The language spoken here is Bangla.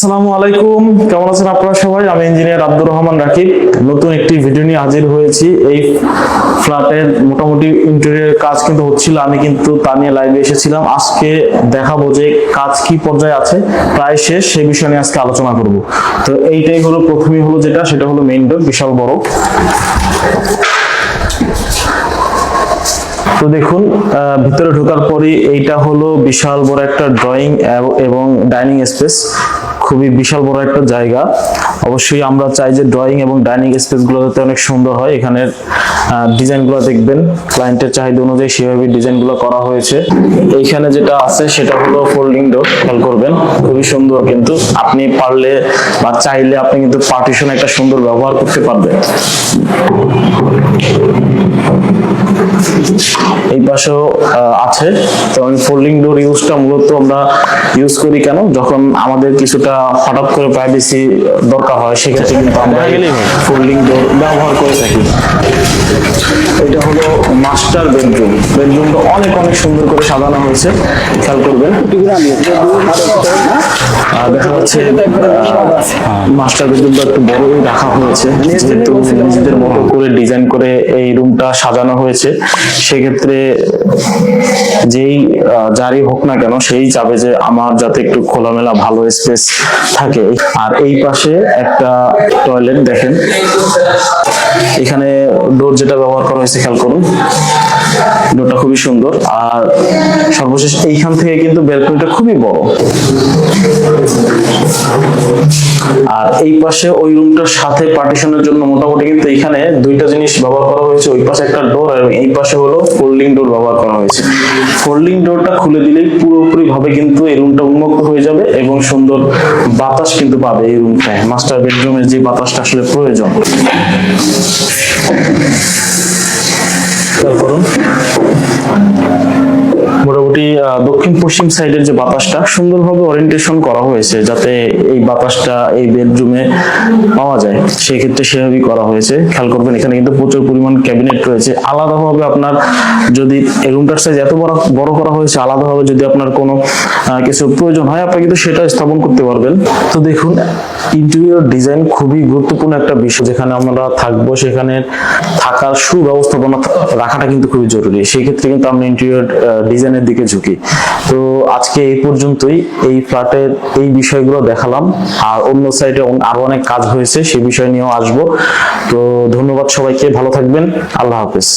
আসসালামু আলাইকুম। কেমন আছেন আপনারা সবাই? আমি ইঞ্জিনিয়ার আব্দুর রহমান রাকিব। নতুন একটি ভিডিও নিয়ে হাজির হয়েছি। এই ফ্ল্যাটের মোটামুটি ইন্টেরিয়র কাজ কিন্তু হচ্ছিল। আমি কিন্তু তা নিয়ে লাইভে এসেছিলাম। আজকে দেখাবো যে কাজ কি পর্যায়ে আছে। প্রায় শেষ। সেই বিষয় নিয়ে আজকে আলোচনা করব। তো এইটাই হলো প্রথমেই হলো যেটা। সেটা হলো মেইন ডোর বিশাল বড়। তো দেখুন ভিতরে ঢোকার পরই এইটা হলো বিশাল বড় একটা ড্রয়িং এবং ডাইনিং স্পেস খুবই বিশাল বড় একটা জায়গা। অবশ্যই আমরা চাই যে ড্রয়িং এবং ডাইনিং স্পেসগুলো যাতে অনেক সুন্দর হয়। এখানের ডিজাইনগুলো দেখবেন। ক্লায়েন্টের চাহিদা অনুযায়ী সেভাবে ডিজাইনগুলো করা হয়েছে। এইখানে যেটা আছে, সেটা হলো ফোল্ডিং ডোর খেয়াল করবেন, খুবই সুন্দর কিন্তু। আপনি পারলে বা চাইলে আপনি কিন্তু পার্টিশন একটা সুন্দর ব্যবহার করতে পারবেন। পাশেও আছে। তো আমি ফোল্ডিং ডোর ইউজটা মূলত আমরা ইউজ করি কেন? যখন আমাদের কিছুটা হঠাৎ করে প্রাইভেসি দরকার হয় সেক্ষেত্রে কিন্তু আমরা ফোল্ডিং ডোর ব্যবহার করে থাকি। এটা হলো মাস্টার বেডরুম বেডরুমটা অনেক অনেক সুন্দর করে সাজানো হয়েছে। খেয়াল করবেন। দেখা যাচ্ছে মাস্টার বেডরুমটা একটু বড়ই রাখা হয়েছে। যেহেতু নিজেদের মতো করে ডিজাইন করে এই রুমটা সাজানো হয়েছে সেক্ষেত্রে যেই যারই হোক না কেন, সেই চাবে যে আমার যাতে একটু খোলামেলা ভালো স্পেস থাকে। আর এই পাশে একটা টয়লেট দেখেন। এখানে ডোর যেটা ব্যবহার করা হয়েছে, খেয়াল করুন। ডোরটা খুবই সুন্দর। আর সর্বশেষ এইখান থেকে কিন্তু ব্যালকনিটা খুবই বড়। আর এই পাশে ওই রুমটার সাথে পার্টিশনের জন্য মোটামুটি কিন্তু এখানে দুইটা জিনিস ব্যবহার করা হয়েছে। ওই পাশে একটা ডোর আর এই পাশে হলো ফোল্ডিং ডোর ব্যবহার করা হয়েছে। ফোল্ডিং ডোরটা খুলে দিলেই পুরোপুরি ভাবে কিন্তু এই রুমটা উন্মুক্ত হয়ে যাবে এবং সুন্দর বাতাস কিন্তু পাবে এই রুমটায় মাস্টার বেডরুমের যে বাতাসটা আসলে প্রয়োজন। করুন পশ্চিম সাইডের যে বাতাসটা, সুন্দরভাবে ওরিয়েন্টেশন করা হয়েছে যাতে এই বাতাসটা এই বেডরুমে পাওয়া যায়। সেই ক্ষেত্রে সেভাবেই করা হয়েছে। খেয়াল করবেন, এখানে কিন্তু প্রচুর পরিমাণ ক্যাবিনেট রয়েছে। আলাদাভাবে আপনার যদি রুমটার সাইজ এত বড় বড় করা হয়েছে, আলাদাভাবে যদি আপনার কোনো কিছু প্রয়োজন হয়, আপনি কিন্তু সেটা স্থাপন করতে পারবেন। তো দেখুন ইন্টেরিয়র ডিজাইন খুবই গুরুত্বপূর্ণ একটা বিষয় যেখানে আমরা থাকব। সেখানে থাকার সুব্যবস্থাপনা রাখাটা কিন্তু খুবই জরুরি। সেই ক্ষেত্রে কিন্তু আমরা ইন্টেরিয়র ডিজাইনের দিকে ঝুঁকি। তো আজকে এই পর্যন্তই এই ফ্ল্যাটের এই বিষয়গুলো দেখালাম। আর অন্য সাইডে আরও অনেক কাজ হয়েছে, সে বিষয় নিয়েও আসব। তো ধন্যবাদ সবাইকে, ভালো থাকবেন, আল্লাহ হাফেজ।